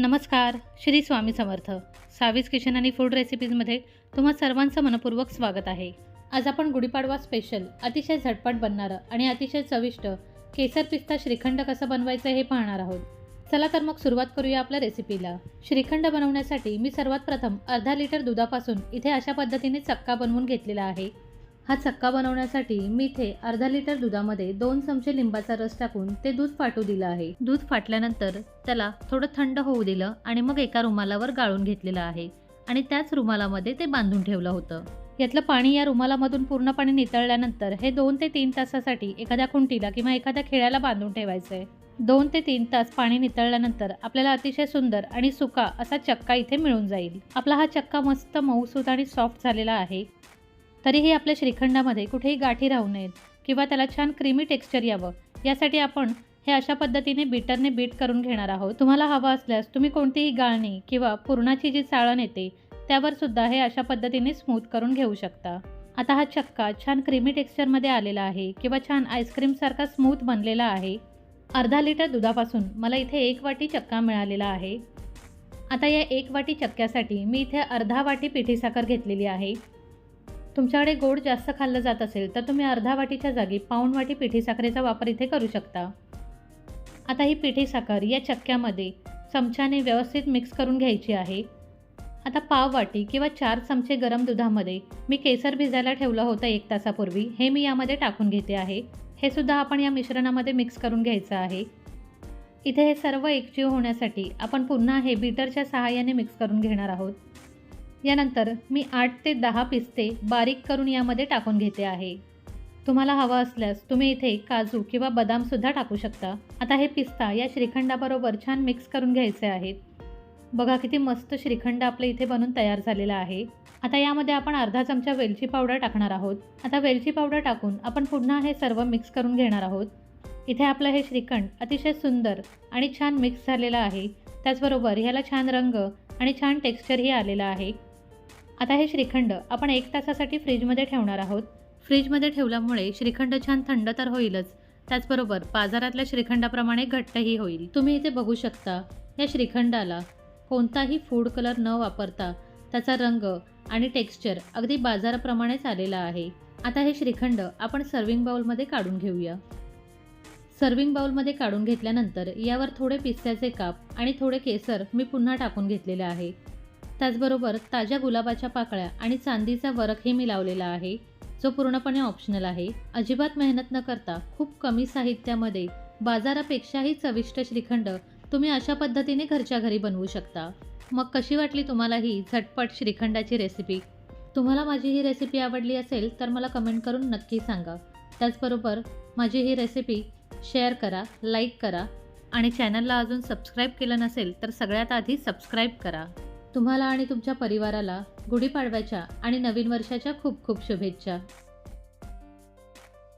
नमस्कार श्री स्वामी समर्थ. सावीस किचन आणि फूड रेसिपीजमध्ये तुम्हा सर्वांचं मनपूर्वक स्वागत आहे. आज आपण गुढीपाडवा स्पेशल अतिशय झटपट बनणारं आणि अतिशय चविष्ट केसर पिस्ता श्रीखंड कसं बनवायचं हे पाहणार आहोत. चला तर मग सुरुवात करूया आपल्या रेसिपीला श्रीखंड बनवण्यासाठी मी सर्वात प्रथम अर्धा लिटर दुधापासून इथे अशा पद्धतीने चक्का बनवून घेतलेला आहे. हा चक्का बनवण्यासाठी मी इथे अर्धा लिटर दुधामध्ये दोन चमचे लिंबाचा रस टाकून ते दूध फाटू दिलं आहे. दूध फाटल्यानंतर त्याला थोडं थंड होऊ दिलं आणि मग एका रुमालावर गाळून घेतलेलं आहे आणि त्याच रुमालामध्ये ते बांधून ठेवलं होतं. यातलं पाणी या रुमालामधून पूर्णपणे नितळल्यानंतर हे दोन ते तीन तासासाठी एखाद्या खुंटीला किंवा एखाद्या खेळ्याला बांधून ठेवायचं आहे दोन ते तीन तास पाणी नितळल्यानंतर आपल्याला अतिशय सुंदर आणि सुका असा चक्का इथे मिळून जाईल. आपला हा चक्का मस्त मऊसूत आणि सॉफ्ट झालेला आहे. तरीही आपल्या श्रीखंडामध्ये कुठेही गाठी राहू नयेत किंवा त्याला छान क्रीमी टेक्स्चर यावं यासाठी आपण हे अशा पद्धतीने बीटरने बीट करून घेणार आहोत. तुम्हाला हवं असल्यास तुम्ही कोणतीही गाळणी किंवा पुरणाची जी चाळण येते त्यावर सुद्धा हे अशा पद्धतीने स्मूथ करून घेऊ शकता. आता हा चक्का छान क्रीमी टेक्स्चरमध्ये आलेला आहे किंवा छान आईस्क्रीमसारखा स्मूथ बनलेला आहे. अर्धा लिटर दुधापासून मला इथे एक वाटी चक्का मिळालेला आहे. आता या एक वाटी चक्क्यासाठी मी इथे अर्धा वाटी पिठी साखर घेतलेली आहे. तुमच्याकडे गोड जास्त खाल्लं जात असेल तर तुम्ही अर्धा वाटीच्या जागी पाऊण वाटी पिठी साखरेचा वापर इथे करू शकता. आता ही पिठी साखर या चक्क्यामध्ये चमच्याने व्यवस्थित मिक्स करून घ्यायची आहे. आता पाव वाटी किंवा चार चमचे गरम दुधामध्ये मी केसर भिजायला ठेवलं होतं एक तासापूर्वी हे मी यामध्ये टाकून घेते आहे. हे सुद्धा आपण या मिश्रणामध्ये मिक्स करून घ्यायचं आहे. इथे हे सर्व एकजीव होण्यासाठी आपण पुन्हा हे बीटरच्या सहाय्याने मिक्स करून घेणार आहोत. यानंतर मी आठ ते दहा पिस्ते बारीक करून यामध्ये टाकून घेते आहे. तुम्हाला हवं असल्यास तुम्ही इथे काजू किंवा बदामसुद्धा टाकू शकता. आता हे पिस्ता या श्रीखंडाबरोबर छान मिक्स करून घ्यायचे आहेत. बघा किती मस्त श्रीखंड आपलं इथे बनून तयार झालेला आहे. आता यामध्ये आपण अर्धा चमचा वेलची पावडर टाकणार आहोत. आता वेलची पावडर टाकून आपण पुन्हा हे सर्व मिक्स करून घेणार आहोत. इथे आपलं हे श्रीखंड अतिशय सुंदर आणि छान मिक्स झालेलं आहे. त्याचबरोबर ह्याला छान रंग आणि छान टेक्स्चरही आलेलं आहे. आता हे श्रीखंड आपण एक तासासाठी फ्रीजमध्ये ठेवणार आहोत. फ्रीजमध्ये ठेवल्यामुळे श्रीखंड छान थंड तर होईलच. त्याचबरोबर बाजारातल्या श्रीखंडाप्रमाणे घट्टही होईल. तुम्ही इथे बघू शकता या श्रीखंडाला कोणताही फूड कलर न वापरता त्याचा रंग आणि टेक्स्चर अगदी बाजाराप्रमाणेच आलेला आहे. आता हे श्रीखंड आपण सर्विंग बाउलमध्ये काढून घेऊया. सर्विंग बाउलमध्ये काढून घेतल्यानंतर यावर थोडे पिस्त्याचे काप आणि थोडे केसर मी पुन्हा टाकून घेतलेले आहे. त्याचबरोबर ताज्या गुलाबाच्या पाकळ्या आणि चांदीचा वरखही मी लावलेला आहे. जो पूर्णपणे ऑप्शनल आहे. अजिबात मेहनत न करता खूप कमी साहित्यामध्ये बाजारापेक्षाही चविष्ट श्रीखंड तुम्ही अशा पद्धतीने घरच्या घरी बनवू शकता. मग कशी वाटली तुम्हाला ही झटपट श्रीखंडाची रेसिपी तुम्हाला माझी ही रेसिपी आवडली असेल तर मला कमेंट करून नक्की सांगा. त्याचबरोबर माझी ही रेसिपी शेअर करा लाईक करा आणि चॅनलला अजून सबस्क्राईब केलं नसेल तर सगळ्यात आधी सबस्क्राईब करा. तुम्हाला आणि तुमच्या परिवाराला गुढीपाडव्याच्या आणि नवीन वर्षाच्या खूप खूप शुभेच्छा.